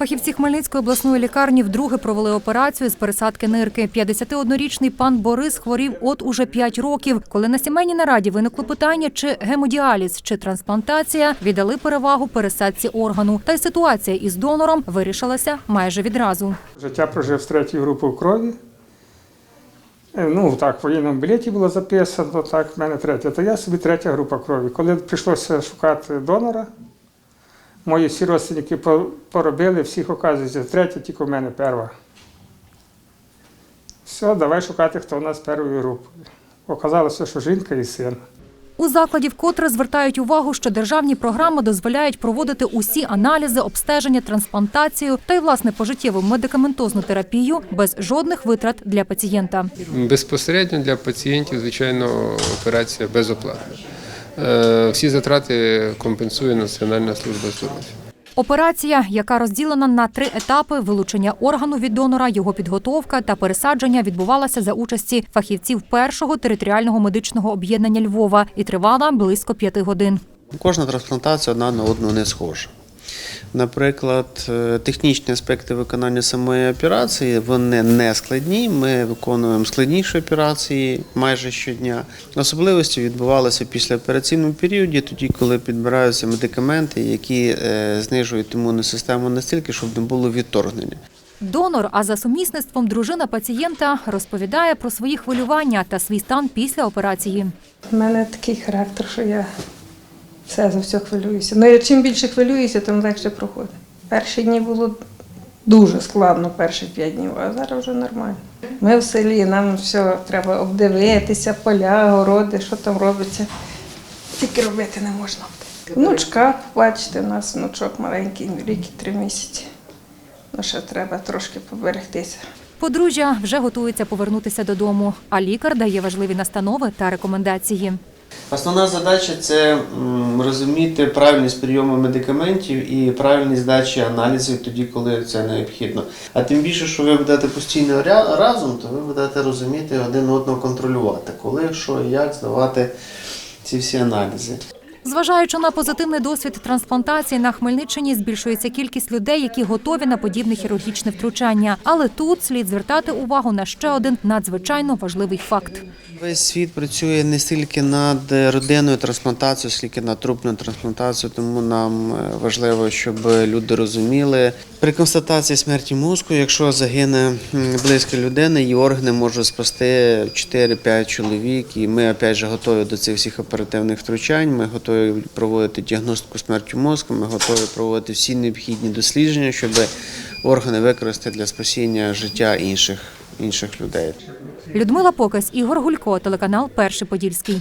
Фахівці Хмельницької обласної лікарні вдруге провели операцію з пересадки нирки. 51-річний пан Борис хворів от уже 5 років. Коли на сімейній нараді виникло питання, чи гемодіаліз, чи трансплантація, віддали перевагу пересадці органу. Та й ситуація із донором вирішилася майже відразу. Життя прожив з третьою групою крові. Е, Ну, так, в воєнному білеті було записано, так, в мене третя, то я собі третя група крові. Коли прийшлося шукати донора, мої всі родственники по- поробили, всіх оказується, третя, тільки в мене перша. Все, давай шукати, хто у нас першої групи. Оказалося, що жінка і син. У закладі вкотре звертають увагу, що державні програми дозволяють проводити усі аналізи, обстеження, трансплантацію та й власне пожиттєву медикаментозну терапію без жодних витрат для пацієнта. Безпосередньо для пацієнтів, звичайно, операція безоплатна. Е, Всі затрати компенсує Національна служба здоров'я. Операція, яка розділена на три етапи: вилучення органу від донора, його підготовка та пересадження, відбувалася за участі фахівців першого територіального медичного об'єднання Львова і тривала близько п'яти годин. Кожна трансплантація одна на одну не схожа. Наприклад, е, технічні аспекти виконання самої операції вони не складні. Ми виконуємо складніші операції майже щодня. Особливості відбувалися після операційному періоді, тоді, коли підбираються медикаменти, які е, знижують імунну систему настільки, щоб не було відторгнення. Донор, а за сумісництвом дружина пацієнта розповідає про свої хвилювання та свій стан після операції. У мене такий характер, що я все за все хвилююся. Ну, чим більше хвилююся, тим легше проходить. Перші дні було дуже складно, перші п'ять днів, а зараз вже нормально. Ми в селі, нам все треба обдивитися, поля, городи, що там робиться. Тільки робити не можна. Внучка, бачите, у нас внучок маленький, рік і три місяці. Ну, ще треба трошки поберегтися. Подружжя вже готується повернутися додому, а лікар дає важливі настанови та рекомендації. Основна задача це розуміти правильність прийому медикаментів і правильність здачі аналізів тоді, коли це необхідно. А тим більше, що ви будете постійно разом, то ви будете розуміти один одного контролювати, коли, що як здавати ці всі аналізи. Зважаючи на позитивний досвід трансплантації, на Хмельниччині збільшується кількість людей, які готові на подібне хірургічне втручання. Але тут слід звертати увагу на ще один надзвичайно важливий факт. Весь світ працює не стільки над родинною трансплантацією, скільки над трупною трансплантацією, тому нам е, важливо, щоб люди розуміли. При констатації смерті мозку, якщо загине м, близько людини, її органи можуть спасти 4-5 чоловік. І ми опять же готові до цих всіх оперативних втручань. Ми готові проводити діагностику смерті мозку. Ми готові проводити всі необхідні дослідження, щоб органи використати для спасіння життя інших, інших людей. Людмила Покась, Ігор Гулько, телеканал Перший Подільський.